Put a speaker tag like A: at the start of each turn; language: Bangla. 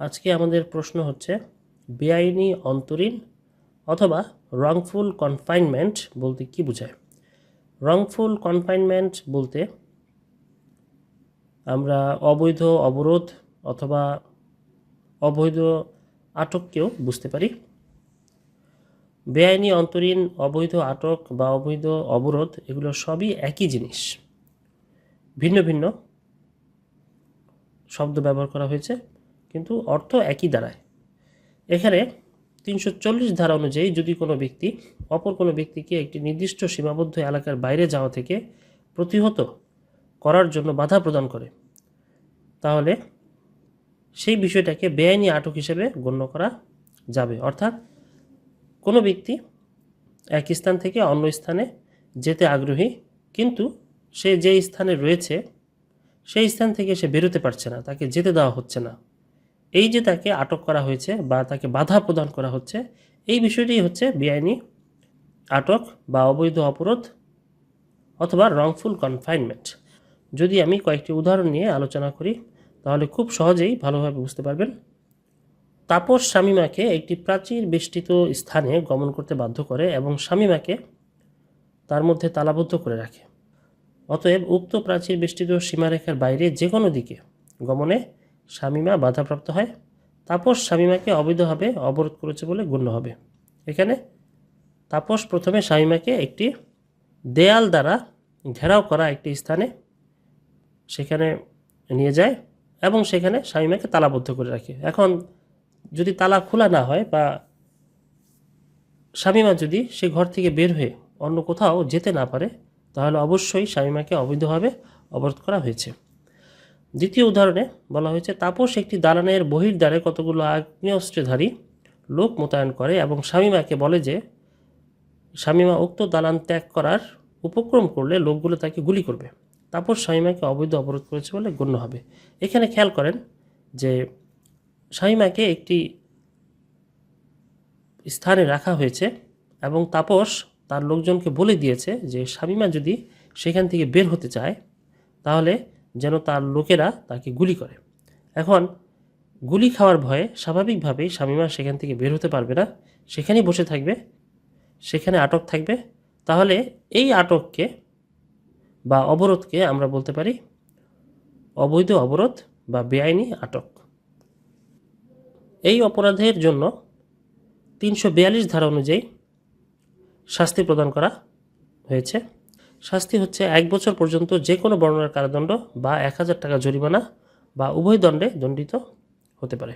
A: আজকে আমাদের প্রশ্ন হচ্ছে, বেআইনি অন্তরীণ অথবা রংফুল কনফাইনমেন্ট বলতে কি বোঝায়? রংফুল কনফাইনমেন্ট বলতে আমরা অবৈধ অবরোধ অথবা অবৈধ আটককেও বুঝতে পারি। বেআইনি অন্তরীণ, অবৈধ আটক বা অবৈধ অবরোধ এগুলো সবই একই জিনিস। ভিন্ন ভিন্ন শব্দ ব্যবহার করা হয়েছে। কিন্তু অর্থ একই দাঁড়ায় এখানে তিনশো চল্লিশ ধারা অনুযায়ী যদি কোনো ব্যক্তি অপর কোনো ব্যক্তিকে একটি নির্দিষ্ট সীমাবদ্ধ এলাকার বাইরে যাওয়া থেকে প্রতিহত করার জন্য বাধা প্রদান করে, তাহলে সেই বিষয়টাকে বেআইনি আটক হিসেবে গণ্য করা যাবে। অর্থাৎ কোনো ব্যক্তি এক স্থান থেকে অন্য স্থানে যেতে আগ্রহী, কিন্তু সে যে স্থানে রয়েছে, সেই স্থান থেকে সে বেরোতে পারছে না, তাকে যেতে দেওয়া হচ্ছে না। এই যে তাকে আটক করা হয়েছে বা তাকে বাধা প্রদান করা হচ্ছে, এই বিষয়টি হচ্ছে বেআইনি আটক বা অবৈধ অবরোধ অথবা রংফুল কনফাইনমেন্ট যদি আমি কয়েকটি উদাহরণ নিয়ে আলোচনা করি, তাহলে খুব সহজেই ভালোভাবে বুঝতে পারবেন। তাপস শামিমাকে একটি প্রাচীর বেষ্টিত স্থানে গমন করতে বাধ্য করে এবং শামিমাকে তার মধ্যে তালাবদ্ধ করে রাখে। অতএব উক্ত প্রাচীর বেষ্টিত সীমারেখার বাইরে যে কোনো দিকে গমনে শামিমা বাধাপ্রাপ্ত হয়। তাপস শামিমাকে অবৈধভাবে অবরোধ করেছে বলে গণ্য হবে। এখানে তাপস প্রথমে শামিমাকে একটি দেয়াল দ্বারা ঘেরাও করা একটি স্থানে সেখানে নিয়ে যায় এবং সেখানে শামিমাকে তালাবদ্ধ করে রাখে। এখন যদি তালা খোলা না হয় বা শামিমা যদি সে ঘর থেকে বের হয়ে অন্য কোথাও যেতে না পারে, তাহলে অবশ্যই শামিমাকে অবৈধভাবে অবরোধ করা হয়েছে। দ্বিতীয় উদাহরণে বলা হয়েছে, তাপস একটি দালানের বহির্দ্বারে কতগুলো আগ্নেয়স্ত্রধারী লোক মোতায়েন করে এবং স্বামীমাকে বলে যে, শামিমা উক্ত দালান ত্যাগ করার উপক্রম করলে লোকগুলো তাকে গুলি করবে। তাপস শামিমাকে অবৈধ অবরোধ করেছে বলে গণ্য হবে। এখানে খেয়াল করেন যে, শামিমাকে একটি স্থানে রাখা হয়েছে এবং তাপস তার লোকজনকে বলে দিয়েছে যে, শামিমা যদি সেখান থেকে বের হতে চায়, তাহলে যেন তার লোকেরা তাকে গুলি করে। এখন গুলি খাওয়ার ভয়ে স্বাভাবিকভাবেই শামিমা সেখান থেকে বের হতে পারবে না। সেখানেই বসে থাকবে, সেখানে আটক থাকবে। তাহলে এই আটককে বা অবরোধকে আমরা বলতে পারি অবৈধ অবরোধ বা বেআইনি আটক। এই অপরাধের জন্য তিনশো বিয়াল্লিশ ধারা অনুযায়ী শাস্তি প্রদান করা হয়েছে। শাস্তি হচ্ছে এক বছর পর্যন্ত যে কোনো বর্ণনার কারাদণ্ড বা এক হাজার টাকা জরিমানা বা উভয় দণ্ডে দণ্ডিত হতে পারে।